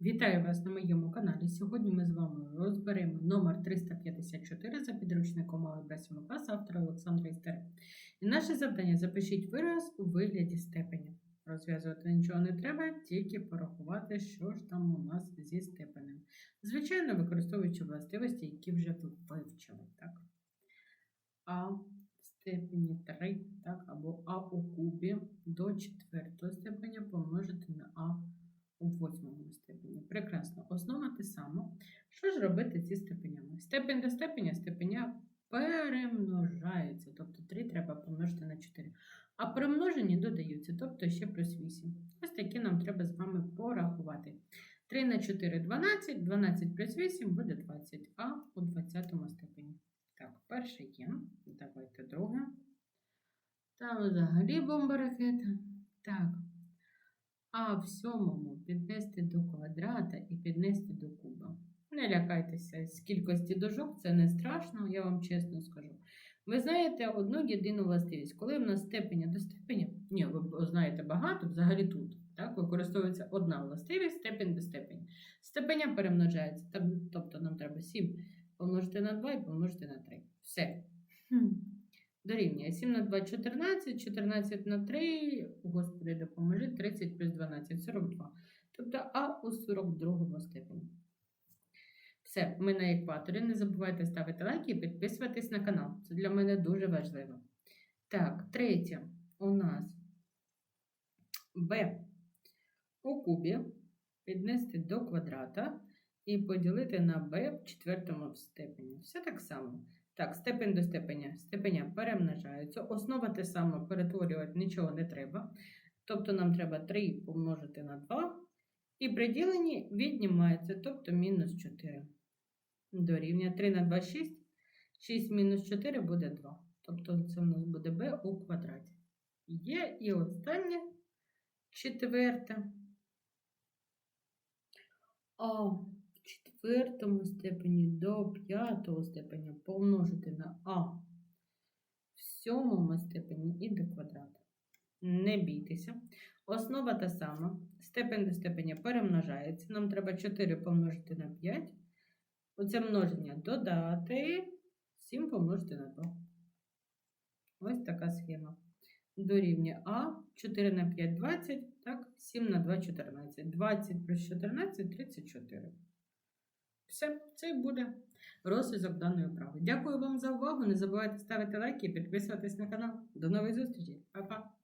Вітаю вас на моєму каналі. Сьогодні ми з вами розберемо номер 354 за підручником Б 7 класу автора Олександра Істери. І наше завдання запишіть вираз у вигляді степеня. Розв'язувати нічого не треба, тільки порахувати, що ж там у нас зі степенем. Звичайно, використовуючи властивості, які вже ви вивчили. Так? А в степені 3, так, або А у кубі до четвертого степеня помножити на А у восьмому степені. Прекрасно. Основа те саме. Що ж робити зі степенями? Степень до степеня степеня перемножаються. Тобто 3 треба помножити на 4. А примножені додаються, тобто ще плюс 8. Ось такі нам треба з вами порахувати. 3 на 4 12, 12 плюс 8 буде 20, а у 20 степені. Так, перше є. Давайте друге. Там взагалі бомба ракета. Так. А в сьомому піднести до квадрата і піднести до куба. Не лякайтеся з кількості дужок, це не страшно, я вам чесно скажу. Ви знаєте одну єдину властивість. Коли в нас степеня до степеня, ні, ви знаєте багато, взагалі тут. Так, використовується одна властивість, степень до степеня. Степеня перемножається, тобто нам треба 7 помножити на 2 і помножити на 3. Все. Хм. Дорівнює 7 на 2 14, 14 на 3, господи, допоможи, 30 плюс 12, 42. Тобто А у 42 степені. Все, ми на екваторі. Не забувайте ставити лайки і підписуватись на канал. Це для мене дуже важливо. Так, третє у нас b у кубі піднести до квадрата і поділити на b в четвертому степені. Все так само. Так, степень до степеня. Степеня перемножаються. Основа те саме, перетворювати нічого не треба. Тобто нам треба 3 помножити на 2. І при діленні віднімається, тобто мінус 4. Дорівнює 3 на 2 6. 6 мінус 4 буде 2. Тобто це в нас буде b у квадраті. Є і останнє четверте. А в четвертому степені до п'ятого степеня помножити на а в сьомому степені і до квадрата. Не бійтеся. Основа та сама. Степень до степеня перемножається. Нам треба 4 помножити на 5. Оце множення додати 7 помножити на 2. Ось така схема. Дорівнює А, 4 на 5 20, так, 7 на 2 14. 20 плюс 14 34. Все, це і буде розв'язок даної вправи. Дякую вам за увагу. Не забувайте ставити лайки і підписуватись на канал. До нових зустрічей. Па-па!